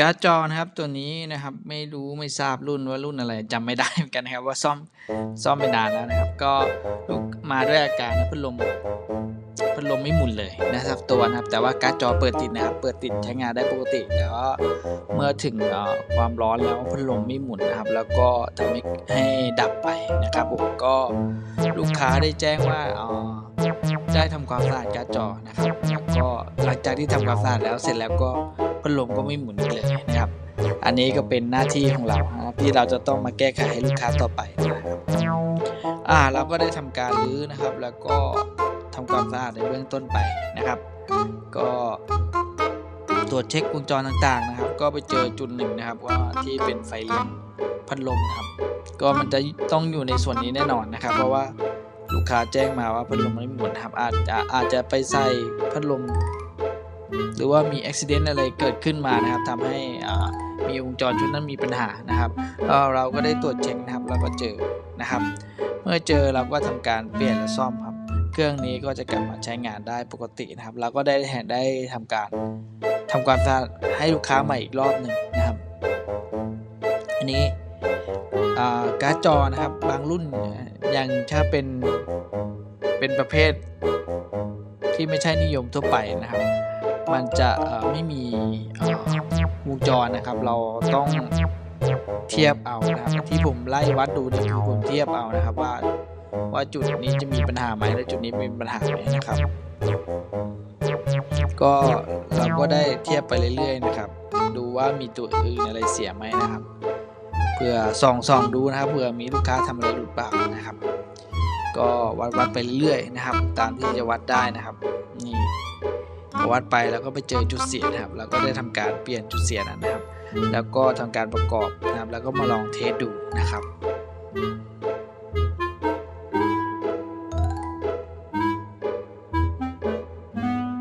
การ์ดจอนะครับตัวนี้นะครับไม่รู้ไม่ทราบรุ่นว่ารุ่นอะไรจำไม่ได้เหมือนกันนะครับว่าซ่อมซ่อมไปนานแล้วนะครับ ก็ลูกมาด้วยอาการพัดลมพัดลมไม่หมุนเลยนะครับตัวนะครับ แต่ว่าการ์ดจอเปิดติดนะครับ เปิดติดใช้งานได้ปกติแต่ว่าเมื่อถึงความร้อนแล้วพัดลมไม่หมุนนะครับ แล้วก็ทำให้ให้ดับไปนะครับผมก็ลูกค้าได้แจ้งว่าอ่อได้ทำความสะอาดการ์ดจอนะครับแล้วก็หลังจากที่ทำความสะอาดแล้วเสร็จแล้วก็ พัดลมก็ไม่หมุนเลยนะครับ อันนี้ก็เป็นหน้าที่ของเรานะครับที่เราจะต้องมาแก้ไขให้ลูกค้าต่อไปนะครับอ่าเราก็ได้ทำการรื้อนะครับ แล้วก็ทำความสะอาดในเบื้องต้นไปนะครับ ก็ตรวจเช็ควงจรต่างๆนะครับ ก็ไปเจอจุดหนึ่งนะครับว่าที่เป็นไฟเลี้ยงพัดลมนะครับ ก็มันจะต้องอยู่ในส่วนนี้แน่นอนนะครับ เพราะว่าลูกค้าแจ้งมาว่าพัดลมไม่หมุนครับอาจจะอาจจะไปใส่พัดลม หรือว่ามีอุบิเหตุอะไรเกิดขึ้นมานะครับทำให้มีวงจรชุดนั้นมีปัญหานะครับก็เราก็ได้ตรวจเช็คนะครับแล้วก็เจอนะครับ เมื่อเจอเราก็ทำการเปลี่ยนและซ่อมครับ เครื่องนี้ก็จะกลับมาใช้งานได้ปกตินะครับ เราก็ได้ได้ทำการทำความสะอาดให้ลูกค้าใหม่อีกรอบหนึ่งนะครับ อันนี้การ์ดจอนะครับบางรุ่นยังถ้าเป็นเป็นประเภทที่ไม่ใช่นิยมทั่วไปนะครับ มันจะไม่มีวงจรนะครับ เราต้องเทียบเอานะครับที่ผมไล่วัดดูเนี่ยคือผมเทียบเอานะครับว่าว่าจุดนี้จะมีปัญหาไหมและจุดนี้มีปัญหาไหมนะครับ ก็เราก็ได้เทียบไปเรื่อยๆนะครับ ดูว่ามีตัวอื่นอะไรเสียไหมนะครับเพื่อส่องส่องดูนะครับเผื่อมีลูกค้าทำอะไรหรือเปล่านะครับ ก็วัดวัดไปเรื่อยๆนะครับ ตามที่จะวัดได้นะครับนี่ วัดไปแล้วก็ไปเจอจุดเสียนะครับ เราก็ได้ทำการเปลี่ยนจุดเสียนั้นนะครับ แล้วก็ทำการประกอบนะครับ แล้วก็มาลองเทสดูนะครับ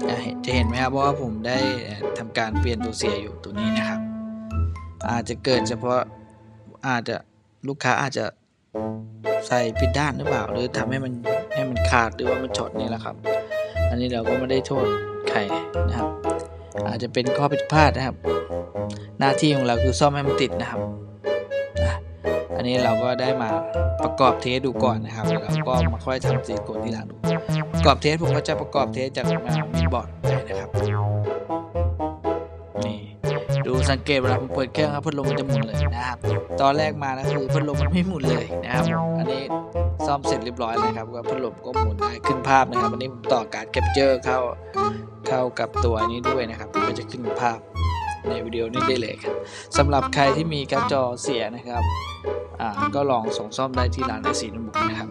อะเห็นจะเห็นไหมครับว่าผมได้เอ่อทำการเปลี่ยนตัวเสียอยู่ตัวนี้นะครับ อาจจะเกิดเฉพาะอาจจะลูกค้าอาจจะใส่ผิดด้านหรือเปล่า หรือทำให้มันให้มันขาดหรือว่ามันช็อตนี่แหละครับ อันนี้เราก็ไม่ได้โทษ ไขนะครับ อาจจะเป็นข้อผิดพลาดนะครับ หน้าที่ของเราคือซ่อมให้มันติดนะครับอันนี้เราก็ได้มาประกอบเทสดูก่อนนะครับแล้วก็มาค่อยทำสีกดที่หลังดูประกอบเทสผมก็จะประกอบเทสจากมินบอร์ดไปนะครับ สังเกตเวลาผมเปิดเครื่องครับพัดลมมันจะหมุนเลยนะครับ ตอนแรกมานะคือพัดลมมันไม่หมุนเลยนะครับ อันนี้ซ่อมเสร็จเรียบร้อยเลยครับก็พัดลมก็หมุนได้ขึ้นภาพนะครับอันนี้ผมต่อการ์ดแคปเจอร์เข้าเข้ากับตัวนี้ด้วยนะครับก็จะขึ้นภาพในวิดีโอนี้ได้เลยครับสำหรับใครที่มีการ์ดจอเสียนะครับอ่าก็ลองส่งซ่อมได้ที่ร้านไอซีนบุกนะครับ